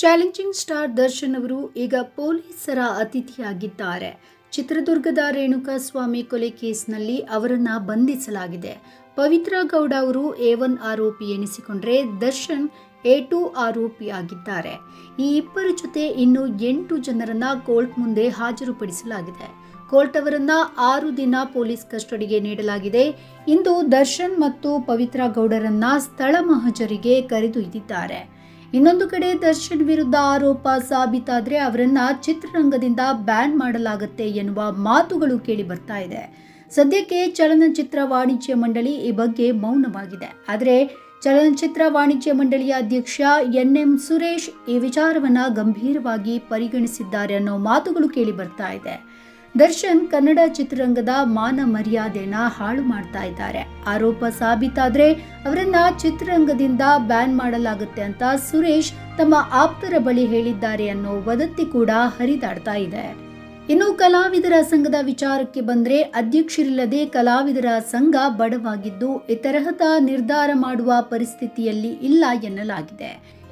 Challenging star Darshan ಅವರು ಈಗ ಪೊಲೀಸರ ಅತಿಥಿಯಾಗಿದ್ದಾರೆ. ಚಿತ್ರದುರ್ಗದ ರೇಣುಕಾಸ್ವಾಮಿ ಕೊಲೆ ಕೇಸ್ನಲ್ಲಿ ಅವರನ್ನು ಬಂಧಿಸಲಾಗಿದೆ. ಪವಿತ್ರ ಗೌಡ ಅವರು ಎ ಒನ್ ಆರೋಪಿ ಎನಿಸಿಕೊಂಡ್ರೆ ದರ್ಶನ್ ಎ ಟು ಆರೋಪಿಯಾಗಿದ್ದಾರೆ ಈ ಇಬ್ಬರ ಜೊತೆ ಇನ್ನು ಎಂಟು ಜನರನ್ನ ಕೋರ್ಟ್ ಮುಂದೆ ಹಾಜರುಪಡಿಸಲಾಗಿದೆ. ಕೋರ್ಟ್ ಅವರನ್ನ ಆರು ದಿನ ಪೊಲೀಸ್ ಕಸ್ಟಡಿಗೆ ನೀಡಲಾಗಿದೆ. ಇಂದು ದರ್ಶನ್ ಮತ್ತು ಪವಿತ್ರ ಗೌಡರನ್ನ ಸ್ಥಳ ಮಹಜರಿಗೆ ಕರೆದೊಯ್ದಿದ್ದಾರೆ. ಇನ್ನೊಂದು ಕಡೆ ದರ್ಶನ್ ವಿರುದ್ಧ ಆರೋಪ ಸಾಬೀತಾದರೆ ಅವರನ್ನ ಚಿತ್ರರಂಗದಿಂದ ಬ್ಯಾನ್ ಮಾಡಲಾಗುತ್ತೆ ಎನ್ನುವ ಮಾತುಗಳು ಕೇಳಿ ಬರ್ತಾ ಇದೆ. ಸದ್ಯಕ್ಕೆ ಚಲನಚಿತ್ರ ವಾಣಿಜ್ಯ ಮಂಡಳಿ ಈ ಬಗ್ಗೆ ಮೌನವಾಗಿದೆ. ಆದರೆ ಚಲನಚಿತ್ರ ವಾಣಿಜ್ಯ ಮಂಡಳಿಯ ಅಧ್ಯಕ್ಷ ಎನ್ ಎಂ ಸುರೇಶ್ ಈ ವಿಚಾರವನ್ನ ಗಂಭೀರವಾಗಿ ಪರಿಗಣಿಸಿದ್ದಾರೆ ಅನ್ನೋ ಮಾತುಗಳು ಕೇಳಿ ಬರ್ತಾ ಇದೆ. ದರ್ಶನ್ ಕನ್ನಡ ಚಿತ್ರರಂಗದ ಮಾನ ಮರ್ಯಾದೆನ ಹಾಳು ಮಾಡ್ತಾ ಇದ್ದಾರೆ. ಆರೋಪ ಸಾಬೀತಾದ್ರೆ ಅವರನ್ನ ಚಿತ್ರರಂಗದಿಂದ ಬ್ಯಾನ್ ಮಾಡಲಾಗುತ್ತೆ ಅಂತ ಸುರೇಶ್ ತಮ್ಮ ಆಪ್ತರ ಬಳಿ ಹೇಳಿದ್ದಾರೆ ಅನ್ನೋ ವದಂತಿ ಕೂಡ ಹರಿದಾಡ್ತಾ ಇದೆ. ಇನ್ನು ಕಲಾವಿದರ ಸಂಘದ ವಿಚಾರಕ್ಕೆ ಬಂದ್ರೆ ಅಧ್ಯಕ್ಷರಿಲ್ಲದೆ ಕಲಾವಿದರ ಸಂಘ ಬಡವಾಗಿದ್ದು ಈ ತರಹದ ನಿರ್ಧಾರ ಮಾಡುವ ಪರಿಸ್ಥಿತಿಯಲ್ಲಿ ಇಲ್ಲ ಎನ್ನಲಾಗಿದೆ.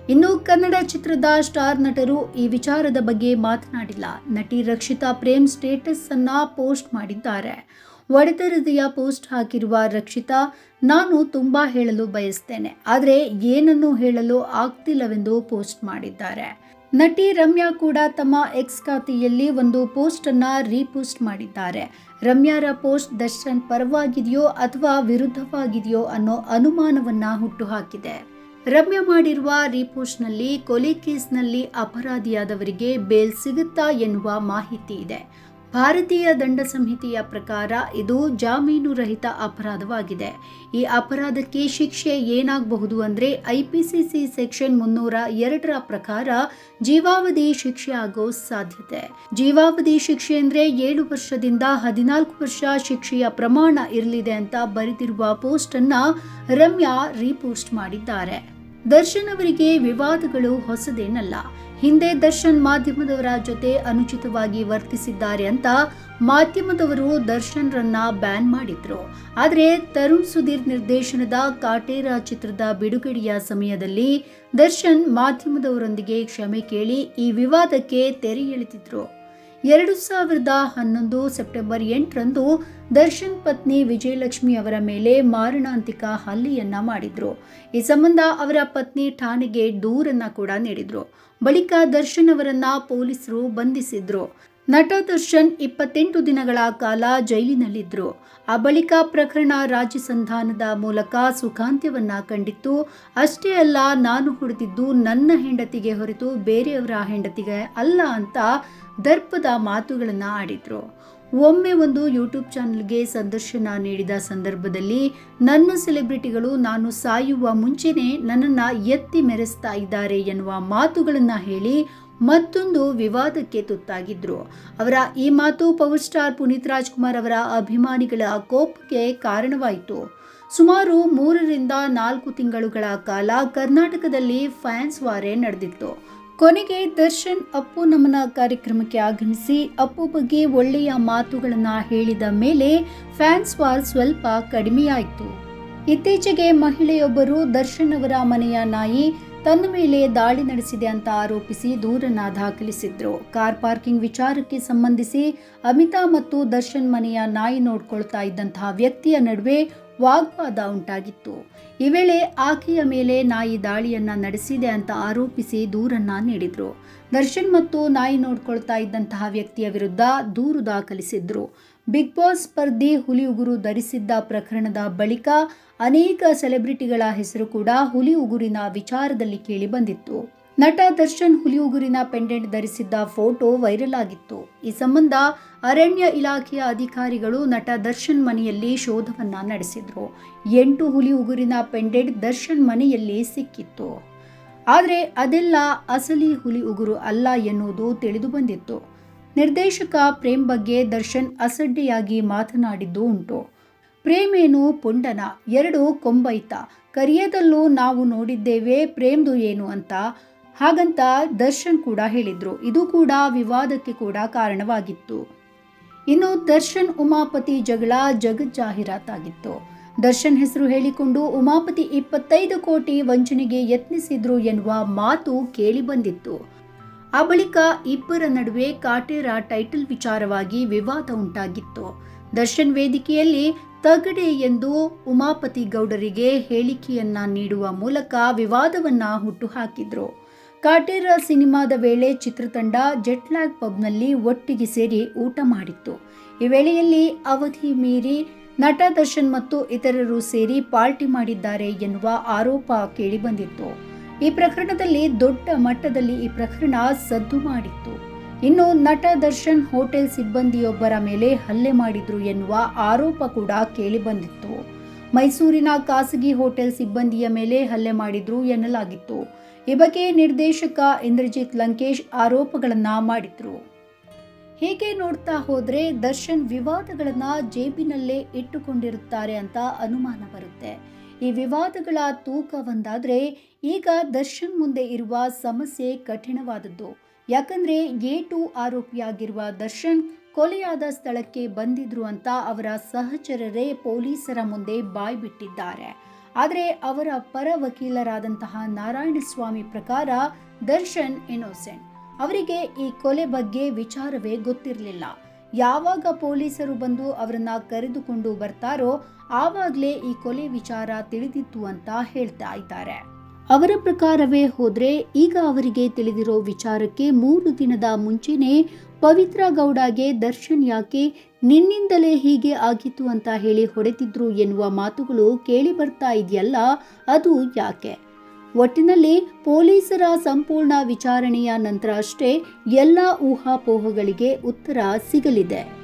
ಇನ್ನು ಕನ್ನಡ ಚಿತ್ರದ ಸ್ಟಾರ್ ನಟರು ಈ ವಿಚಾರದ ಬಗ್ಗೆ ಮಾತನಾಡಿಲ್ಲ. ನಟಿ ರಕ್ಷಿತಾ ಪ್ರೇಮ್ ಸ್ಟೇಟಸ್ ಅನ್ನ ಪೋಸ್ಟ್ ಮಾಡಿದ್ದಾರೆ. ಒಡೆತರದೆಯ ಪೋಸ್ಟ್ ಹಾಕಿರುವ ರಕ್ಷಿತಾ, ನಾನು ತುಂಬಾ ಹೇಳಲು ಬಯಸ್ತೇನೆ. ಆದರೆ ಏನನ್ನು ಹೇಳಲು ಆಗ್ತಿಲ್ಲವೆಂದು ಪೋಸ್ಟ್ ಮಾಡಿದ್ದಾರೆ. ನಟಿ ರಮ್ಯಾ ಕೂಡ ತಮ್ಮ ಎಕ್ಸ್ ಖಾತೆಯಲ್ಲಿ ಒಂದು ಪೋಸ್ಟ್ ಅನ್ನ ರೀಪೋಸ್ಟ್ ಮಾಡಿದ್ದಾರೆ. ರಮ್ಯಾರ ಪೋಸ್ಟ್ ದರ್ಶನ್ ಪರವಾಗಿದೆಯೋ ಅಥವಾ ವಿರುದ್ಧವಾಗಿದೆಯೋ ಅನ್ನೋ ಅನುಮಾನವನ್ನ ಹುಟ್ಟುಹಾಕಿದೆ ರಮ್ಯಾ ಮಾಡಿರುವ ರೀಪೋಸ್ಟ್ನಲ್ಲಿ ಕೊಲೆ ಕೇಸ್ನಲ್ಲಿ ಅಪರಾಧಿಯಾದವರಿಗೆ ಬೇಲ್ ಸಿಗುತ್ತಾ ಎನ್ನುವ ಮಾಹಿತಿ ಇದೆ. ಭಾರತೀಯ ದಂಡ ಸಂಹಿತೆಯ ಪ್ರಕಾರ ಇದು ಜಾಮೀನು ರಹಿತ ಅಪರಾಧವಾಗಿದೆ. ಈ ಅಪರಾಧಕ್ಕೆ ಶಿಕ್ಷೆ ಏನಾಗಬಹುದು ಅಂದರೆ ಐಪಿಸಿಸಿ ಸೆಕ್ಷನ್ ಮುನ್ನೂರ ಎರಡರ ಪ್ರಕಾರ ಜೀವಾವಧಿ ಶಿಕ್ಷೆ ಆಗೋ ಸಾಧ್ಯತೆ. ಜೀವಾವಧಿ ಶಿಕ್ಷೆ ಅಂದರೆ ಏಳು ವರ್ಷದಿಂದ ಹದಿನಾಲ್ಕು ವರ್ಷ ಶಿಕ್ಷೆಯ ಪ್ರಮಾಣ ಇರಲಿದೆ ಅಂತ ಬರೆದಿರುವ ಪೋಸ್ಟ್ ಅನ್ನ ರಮ್ಯಾ ರೀಪೋಸ್ಟ್ ಮಾಡಿದ್ದಾರೆ. ದರ್ಶನ್ ಅವರಿಗೆ ವಿವಾದಗಳು ಹೊಸದೇನಲ್ಲ. ಹಿಂದೆ ದರ್ಶನ್ ಮಾಧ್ಯಮದವರ ಜೊತೆ ಅನುಚಿತವಾಗಿ ವರ್ತಿಸಿದ್ದಾರೆ ಅಂತ ಮಾಧ್ಯಮದವರು ದರ್ಶನ್ರನ್ನ ಬ್ಯಾನ್ ಮಾಡಿದ್ರು. ಆದರೆ ತರುಣ್ ಸುಧೀರ್ ನಿರ್ದೇಶನದ ಕಾಟೇರ ಚಿತ್ರದ ಬಿಡುಗಡೆಯ ಸಮಯದಲ್ಲಿ ದರ್ಶನ್ ಮಾಧ್ಯಮದವರೊಂದಿಗೆ ಕ್ಷಮೆ ಕೇಳಿ ಈ ವಿವಾದಕ್ಕೆ ತೆರೆ ಎಳೆದಿದ್ರು. ಎರಡು ಸಾವಿರದ ಹನ್ನೊಂದು ಸೆಪ್ಟೆಂಬರ್ ಎಂಟರಂದು ದರ್ಶನ್ ಪತ್ನಿ ವಿಜಯಲಕ್ಷ್ಮಿ ಅವರ ಮೇಲೆ ಮಾರಣಾಂತಿಕ ಹಲ್ಲಿಯನ್ನ ಮಾಡಿದ್ರು. ಈ ಸಂಬಂಧ ಅವರ ಪತ್ನಿ ಠಾಣೆಗೆ ದೂರನ್ನ ಕೂಡ ನೀಡಿದ್ರು. ಬಳಿಕ ದರ್ಶನ್ ಅವರನ್ನ ಪೊಲೀಸರು ಬಂಧಿಸಿದ್ರು. ನಟ ದರ್ಶನ್ ಇಪ್ಪತ್ತೆಂಟು ದಿನಗಳ ಕಾಲ ಜೈಲಿನಲ್ಲಿದ್ದರು ಆ ಬಳಿಕ ಪ್ರಕರಣ ರಾಜ್ಯ ಸಂಧಾನದ ಮೂಲಕ ಸುಖಾಂತ್ಯವನ್ನ ಕಂಡಿತ್ತು. ಅಷ್ಟೇ ಅಲ್ಲ, ನಾನು ಹೊಡೆದಿದ್ದು ನನ್ನ ಹೆಂಡತಿಗೆ ಹೊರತು ಬೇರೆಯವರ ಹೆಂಡತಿಗೆ ಅಲ್ಲ ಅಂತ ದರ್ಪದ ಮಾತುಗಳನ್ನು ಆಡಿದ್ರು. ಒಮ್ಮೆ ಒಂದು ಯೂಟ್ಯೂಬ್ ಚಾನಲ್ಗೆ ಸಂದರ್ಶನ ನೀಡಿದ ಸಂದರ್ಭದಲ್ಲಿ, ನನ್ನ ಸೆಲೆಬ್ರಿಟಿಗಳು ನಾನು ಸಾಯುವ ಮುಂಚೆನೇ ನನ್ನನ್ನು ಎತ್ತಿ ಮೆರೆಸ್ತಾ ಇದ್ದಾರೆ ಎನ್ನುವ ಮಾತುಗಳನ್ನು ಹೇಳಿ ಮತ್ತೊಂದು ವಿವಾದಕ್ಕೆ ತುತ್ತಾಗಿದ್ರು. ಅವರ ಈ ಮಾತು ಪವರ್ ಸ್ಟಾರ್ ಪುನೀತ್ ರಾಜ್ಕುಮಾರ್ ಅವರ ಅಭಿಮಾನಿಗಳ ಕೋಪಕ್ಕೆ ಕಾರಣವಾಯಿತು. ಸುಮಾರು ಮೂರರಿಂದ ನಾಲ್ಕು ತಿಂಗಳುಗಳ ಕಾಲ ಕರ್ನಾಟಕದಲ್ಲಿ ಫ್ಯಾನ್ಸ್ ವಾರೆ ನಡೆದಿತ್ತು. ಕೊನೆಗೆ ದರ್ಶನ್ ಅಪ್ಪು ನಮನ ಕಾರ್ಯಕ್ರಮಕ್ಕೆ ಆಗಮಿಸಿ, ಅಪ್ಪು ಬಗ್ಗೆ ಒಳ್ಳೆಯ ಮಾತುಗಳನ್ನು ಹೇಳಿದ ಮೇಲೆ ಫ್ಯಾನ್ಸ್ ವಾರ್ ಸ್ವಲ್ಪ ಕಡಿಮೆಯಾಯಿತು. ಇತ್ತೀಚೆಗೆ ಮಹಿಳೆಯೊಬ್ಬರು ದರ್ಶನ್ ಅವರ ಮನೆಯ ನಾಯಿ ತನ್ನ ಮೇಲೆ ದಾಳಿ ನಡೆಸಿದೆ ಅಂತ ಆರೋಪಿಸಿ ದೂರನ್ನ ದಾಖಲಿಸಿದ್ರು. ಕಾರ್ ಪಾರ್ಕಿಂಗ್ ವಿಚಾರಕ್ಕೆ ಸಂಬಂಧಿಸಿ ಅಮಿತಾ ಮತ್ತು ದರ್ಶನ್ ಮನೆಯ ನಾಯಿ ನೋಡ್ಕೊಳ್ತಾ ಇದ್ದಂತಹ ವ್ಯಕ್ತಿಯ ನಡುವೆ ವಾಗ್ವಾದ ಉಂಟಾಗಿತ್ತು. ಈ ವೇಳೆ ಆಕೆಯ ಮೇಲೆ ನಾಯಿ ದಾಳಿಯನ್ನ ನಡೆಸಿದೆ ಅಂತ ಆರೋಪಿಸಿ ದೂರನ್ನ ನೀಡಿದ್ರು. ದರ್ಶನ್ ಮತ್ತು ನಾಯಿ ನೋಡ್ಕೊಳ್ತಾ ಇದ್ದಂತಹ ವ್ಯಕ್ತಿಯ ವಿರುದ್ಧ ದೂರು ದಾಖಲಿಸಿದ್ರು. ಬಿಗ್ ಬಾಸ್ ಸ್ಪರ್ಧಿ ಹುಲಿ ಉಗುರು ಧರಿಸಿದ್ದ ಪ್ರಕರಣದ ಬಳಿಕ ಅನೇಕ ಸೆಲೆಬ್ರಿಟಿಗಳ ಹೆಸರು ಕೂಡ ಹುಲಿ ಉಗುರಿನ ವಿಚಾರದಲ್ಲಿ ಕೇಳಿ ಬಂದಿತ್ತು. ನಟ ದರ್ಶನ್ ಹುಲಿ ಉಗುರಿನ ಪೆಂಡೆಂಟ್ ಧರಿಸಿದ್ದ ಫೋಟೋ ವೈರಲ್ ಆಗಿತ್ತು. ಈ ಸಂಬಂಧ ಅರಣ್ಯ ಇಲಾಖೆಯ ಅಧಿಕಾರಿಗಳು ನಟ ದರ್ಶನ್ ಮನೆಯಲ್ಲಿ ಶೋಧವನ್ನ ನಡೆಸಿದ್ರು. ಎಂಟು ಹುಲಿ ಉಗುರಿನ ಪೆಂಡೆಂಟ್ ದರ್ಶನ್ ಮನೆಯಲ್ಲಿ ಸಿಕ್ಕಿತ್ತು. ಆದರೆ ಅದೆಲ್ಲ ಅಸಲಿ ಹುಲಿ ಉಗುರು ಅಲ್ಲ ಎನ್ನುವುದು ತಿಳಿದು ಬಂದಿತ್ತು. ನಿರ್ದೇಶಕ ಪ್ರೇಮ್ ಬಗ್ಗೆ ದರ್ಶನ್ ಅಸಡ್ಡೆಯಾಗಿ ಮಾತನಾಡಿದ್ದು ಉಂಟು. ಪ್ರೇಮೇನು ಪುಂಡನ? ಎರಡು ಕೊಂಬೈತ. ಕರಿಯದಲ್ಲೂ ನಾವು ನೋಡಿದ್ದೇವೆ, ಪ್ರೇಮ್ದು ಏನು ಅಂತ. ಹಾಗಂತ ದರ್ಶನ್ ಕೂಡ ಹೇಳಿದ್ರು. ಇದು ಕೂಡ ವಿವಾದಕ್ಕೆ ಕೂಡ ಕಾರಣವಾಗಿತ್ತು. ಇನ್ನು ದರ್ಶನ್ ಉಮಾಪತಿ ಜಗಳ ಜಗಜ್ಜಾಹೀರಾತಾಗಿತ್ತು. ದರ್ಶನ್ ಹೆಸರು ಹೇಳಿಕೊಂಡು ಉಮಾಪತಿ ಇಪ್ಪತ್ತೈದು ಕೋಟಿ ವಂಚನೆಗೆ ಯತ್ನಿಸಿದ್ರು ಎನ್ನುವ ಮಾತು ಕೇಳಿ ಬಂದಿತ್ತು. ಆ ಬಳಿಕ ಇಬ್ಬರ ನಡುವೆ ಕಾಟೇರ ಟೈಟಲ್ ವಿಚಾರವಾಗಿ ವಿವಾದ ಉಂಟಾಗಿತ್ತು. ದರ್ಶನ್ ವೇದಿಕೆಯಲ್ಲಿ ತಗಡೆ ಎಂದು ಉಮಾಪತಿ ಗೌಡರಿಗೆ ಹೇಳಿಕೆಯನ್ನ ನೀಡುವ ಮೂಲಕ ವಿವಾದವನ್ನ ಹುಟ್ಟುಹಾಕಿದ್ರು ಕಾಟೇರ ಸಿನಿಮಾದ ವೇಳೆ ಚಿತ್ರತಂಡ ಜೆಟ್ಲಾಗ್ ಪಬ್ನಲ್ಲಿ ಒಟ್ಟಿಗೆ ಸೇರಿ ಊಟ ಮಾಡಿತ್ತು. ಈ ವೇಳೆಯಲ್ಲಿ ಅವಧಿ ಮೀರಿ ನಟ ದರ್ಶನ್ ಮತ್ತು ಇತರರು ಸೇರಿ ಪಾರ್ಟಿ ಮಾಡಿದ್ದಾರೆ ಎನ್ನುವ ಆರೋಪ ಕೇಳಿಬಂದಿತ್ತು. ಈ ಪ್ರಕರಣದಲ್ಲಿ ದೊಡ್ಡ ಮಟ್ಟದಲ್ಲಿ ಈ ಪ್ರಕರಣ ಸದ್ದು ಮಾಡಿತ್ತು. ಇನ್ನು ನಟ ದರ್ಶನ್ ಹೋಟೆಲ್ ಸಿಬ್ಬಂದಿಯೊಬ್ಬರ ಮೇಲೆ ಹಲ್ಲೆ ಮಾಡಿದ್ರು ಎನ್ನುವ ಆರೋಪ ಕೂಡ ಕೇಳಿಬಂದಿತ್ತು. ಮೈಸೂರಿನ ಖಾಸಗಿ ಹೋಟೆಲ್ ಸಿಬ್ಬಂದಿಯ ಮೇಲೆ ಹಲ್ಲೆ ಮಾಡಿದ್ರು ಎನ್ನಲಾಗಿತ್ತು. ಈ ಬಗ್ಗೆ ನಿರ್ದೇಶಕ ಇಂದ್ರಜಿತ್ ಲಂಕೇಶ್ ಆರೋಪಗಳನ್ನು ಮಾಡಿದ್ರು. ಹೀಗೆ ನೋಡ್ತಾ ಹೋದರೆ ದರ್ಶನ್ ವಿವಾದಗಳನ್ನ ಜೇಬಿನಲ್ಲೇ ಇಟ್ಟುಕೊಂಡಿರುತ್ತಾರೆ ಅಂತ ಅನುಮಾನ ಬರುತ್ತೆ. ಈ ವಿವಾದಗಳ ತೂಕ ಒಂದಾದರೆ ಈಗ ದರ್ಶನ್ ಮುಂದೆ ಇರುವ ಸಮಸ್ಯೆ ಕಠಿಣವಾದದ್ದು. ಯಾಕಂದ್ರೆ ಎ ಟು ಆರೋಪಿಯಾಗಿರುವ ದರ್ಶನ್ ಕೊಲೆಯಾದ ಸ್ಥಳಕ್ಕೆ ಬಂದಿದ್ರು ಅಂತ ಅವರ ಸಹಚರರೇ ಪೊಲೀಸರ ಮುಂದೆ ಬಾಯ್ಬಿಟ್ಟಿದ್ದಾರೆ. ಆದರೆ ಅವರ ಪರ ವಕೀಲರಾದಂತಹ ನಾರಾಯಣಸ್ವಾಮಿ ಪ್ರಕಾರ ದರ್ಶನ್ ಇನ್ನೋಸೆಂಟ್. ಅವರಿಗೆ ಈ ಕೊಲೆ ಬಗ್ಗೆ ವಿಚಾರವೇ ಗೊತ್ತಿರಲಿಲ್ಲ. ಯಾವಾಗ ಪೊಲೀಸರು ಬಂದು ಅವರನ್ನ ಕರೆದುಕೊಂಡು ಬರ್ತಾರೋ ಆವಾಗಲೇ ಈ ಕೊಲೆ ವಿಚಾರ ತಿಳಿದಿತ್ತು ಅಂತ ಹೇಳ್ತಾ ಇದ್ದಾರೆ. ಅವರ ಪ್ರಕಾರವೇ ಹೋದ್ರೆ ಈಗ ಅವರಿಗೆ ತಿಳಿದಿರೋ ವಿಚಾರಕ್ಕೆ ಮೂರು ದಿನದ ಮುಂಚೆನೇ ಪವಿತ್ರ ಗೌಡಗೆ ದರ್ಶನ್ ಯಾಕೆ ನಿನ್ನಿಂದಲೇ ಹೀಗೆ ಆಗಿತ್ತು ಅಂತ ಹೇಳಿ ಹೊಡೆತಿದ್ರು ಎನ್ನುವ ಮಾತುಗಳು ಕೇಳಿ ಬರ್ತಾ ಇದೆಯಲ್ಲ, ಅದು ಯಾಕೆ? ಒಟ್ಟಿನಲ್ಲಿ ಪೊಲೀಸರ ಸಂಪೂರ್ಣ ವಿಚಾರಣೆಯ ನಂತರ ಅಷ್ಟೇ ಎಲ್ಲ ಊಹಾಪೋಹಗಳಿಗೆ ಉತ್ತರ ಸಿಗಲಿದೆ.